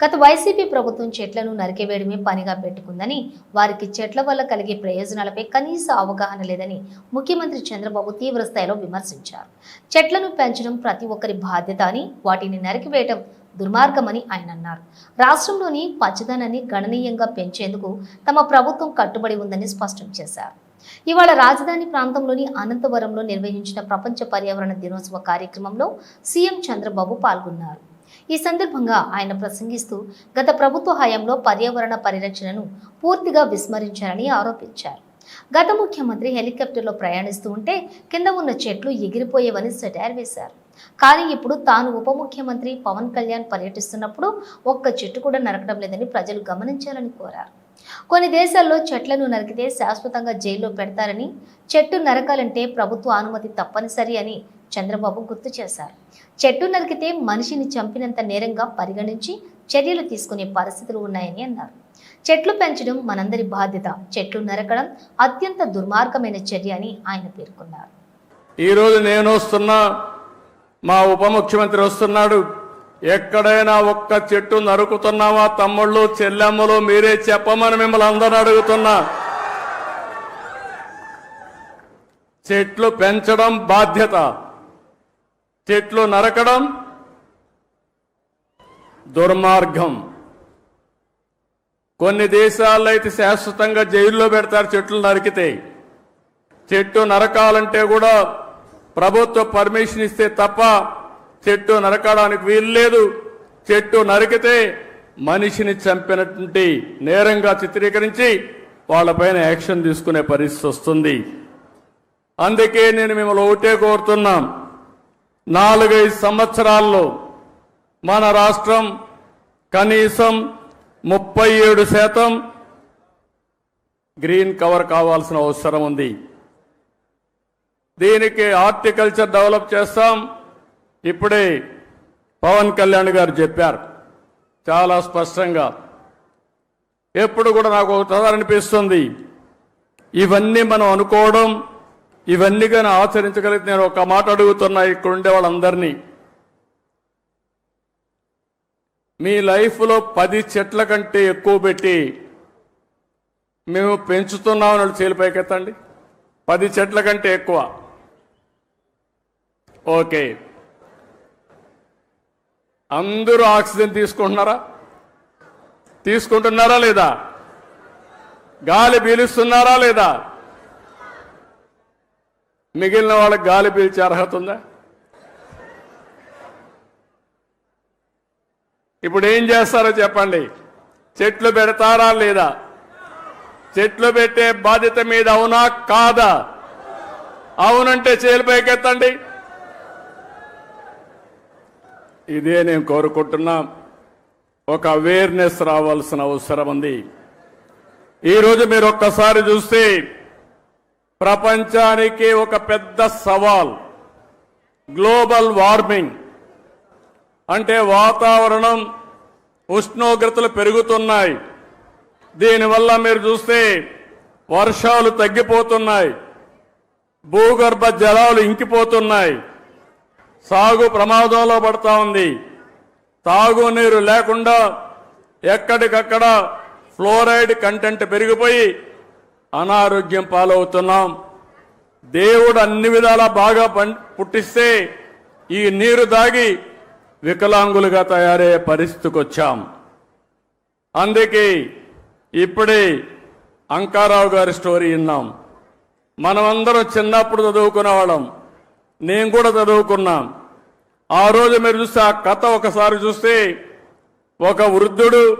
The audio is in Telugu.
గత వైసీపీ ప్రభుత్వం చెట్లను నరికివేయడమే పనిగా పెట్టుకుందని వారికి చెట్ల వల్ల కలిగే ప్రయోజనాలపై కనీస అవగాహన లేదని ముఖ్యమంత్రి చంద్రబాబు తీవ్ర స్థాయిలో విమర్శించారు. చెట్లను పెంచడం ప్రతి ఒక్కరి బాధ్యత అని వాటిని నరికివేయడం దుర్మార్గమని ఆయన అన్నారు. రాష్ట్రంలోని పచ్చదనాన్ని గణనీయంగా పెంచేందుకు తమ ప్రభుత్వం కట్టుబడి ఉందని స్పష్టం చేశారు. ఇవాళ రాజధాని ప్రాంతంలోని అనంతవరంలో నిర్వహించిన ప్రపంచ పర్యావరణ దినోత్సవ కార్యక్రమంలో సీఎం చంద్రబాబు పాల్గొన్నారు. ఈ సందర్భంగా ఆయన ప్రసంగిస్తూ గత ప్రభుత్వ హయాంలో పర్యావరణ పరిరక్షణను పూర్తిగా విస్మరించారని ఆరోపించారు. గత ముఖ్యమంత్రి హెలికాప్టర్లో ప్రయాణిస్తూ ఉంటే కింద ఉన్న చెట్లు ఎగిరిపోయేవని సెటైర్ వేశారు. కానీ ఇప్పుడు తాను ఉప ముఖ్యమంత్రి పవన్ కళ్యాణ్ పర్యటిస్తున్నప్పుడు ఒక్క చెట్టు కూడా నరకడం లేదని ప్రజలు గమనించాలని కోరారు. కొన్ని దేశాల్లో చెట్లను నరికితే శాశ్వతంగా జైల్లో పెడతారని చెట్టు నరకాలంటే ప్రభుత్వ అనుమతి తప్పనిసరి అని చంద్రబాబు గుర్తు చేశారు. చెట్టు నరికితే మనిషిని చంపినంత నేరంగా పరిగణించి చర్యలు తీసుకునే పరిస్థితులు ఉన్నాయని అన్నారు. చెట్లు పెంచడం మనందరి బాధ్యత. చెట్లు నరకడం అత్యంత దుర్మార్గమైన చర్య అని ఆయన పేర్కొన్నారు. ఈరోజు నేను వస్తున్నా మా ఉప ముఖ్యమంత్రి వస్తున్నాడు. ఎక్కడైనా ఒక్క చెట్టు నరుకుతున్నావా తమ్ముళ్ళు చెల్లెమ్మలు మీరే చెప్పమని మిమ్మల్ని అందరూ అడుగుతున్నా. చెట్లు పెంచడం బాధ్యత. చెట్లు నరకడం దుర్మార్గం. కొన్ని దేశాల్లో అయితే శాశ్వతంగా జైల్లో పెడతారు చెట్లు నరికితే. చెట్టు నరకాలంటే కూడా ప్రభుత్వ పర్మిషన్ ఇస్తే తప్ప చెట్టు నరకడానికి వీలు లేదు చెట్టు నరికితే మనిషిని చంపినటువంటి నేరంగా చిత్రీకరించి వాళ్ళపైన యాక్షన్ తీసుకునే పరిస్థితి వస్తుంది. అందుకే నేను మిమ్మల్ని ఒకటే కోరుతున్నాం. నాలుగైదు సంవత్సరాల్లో మన రాష్ట్రం కనీసం ముప్పై ఏడు శాతం గ్రీన్ కవర్ కావాల్సిన అవసరం ఉంది. దీనికి హార్టికల్చర్ డెవలప్ చేస్తాం. ఇప్పుడే పవన్ కళ్యాణ్ గారు చెప్పారు. చాలా స్పష్టంగా. ఎప్పుడు కూడా నాకు ఒకసారి అనిపిస్తుంది. ఇవన్నీ మనం అనుకోవడం ఇవన్నీ కానీ ఆచరించగలిగితే నేను ఒక మాట అడుగుతున్నా ఇక్కడ ఉండే వాళ్ళందరినీ. మీ లైఫ్లో పది చెట్ల కంటే ఎక్కువ పెట్టి మేము పెంచుతున్నామని వాళ్ళు చేలిపైకెత్తండి పది చెట్ల కంటే ఎక్కువ. ఓకే. అందరూ ఆక్సిజన్ తీసుకుంటున్నారా? తీసుకుంటున్నారా లేదా? గాలి పీలుస్తున్నారా లేదా? మిగిలిన వాళ్ళకి గాలి పీల్చే అర్హత ఉందా? ఇప్పుడు ఏం చేస్తారో చెప్పండి. చెట్లు పెడతారా లేదా? చెట్లు పెట్టే బాధ్యత మీద అవునా కాదా? అవునంటే చేలు పైకెత్తండి. ఇదే నేను కోరుకుంటున్నా. ఒక అవేర్నెస్ రావాల్సిన అవసరం ఉంది. ఈరోజు మీరు ఒక్కసారి చూస్తే ప్రపంచానికి ఒక పెద్ద సవాల్. Global warming. అంటే వాతావరణం ఉష్ణోగ్రతలు పెరుగుతున్నాయి. దీనివల్ల మీరు చూస్తే వర్షాలు తగ్గిపోతున్నాయి. భూగర్భ జలాలు ఇంకిపోతున్నాయి. సాగు ప్రమాదంలో పడతా ఉంది. తాగునీరు లేకుండా ఎక్కడికక్కడ ఫ్లోరైడ్ కంటెంట్ పెరిగిపోయి అనారోగ్యం పాలవుతున్నాం. దేవుడు అన్ని విధాలా బాగా పం- పుట్టిస్తే ఈ నీరు దాగి వికలాంగులుగా తయారయ్యే పరిస్థితికి వచ్చాం అందుకే ఇప్పుడే అంకారావు గారి స్టోరీ విన్నాం. మనమందరం చిన్నప్పుడు చదువుకునే వాళ్ళం. నేను కూడా చదువుకున్నాం. ఆ రోజు మీరు చూస్తే ఆ కథ ఒకసారి చూస్తే ఒక వృద్ధుడు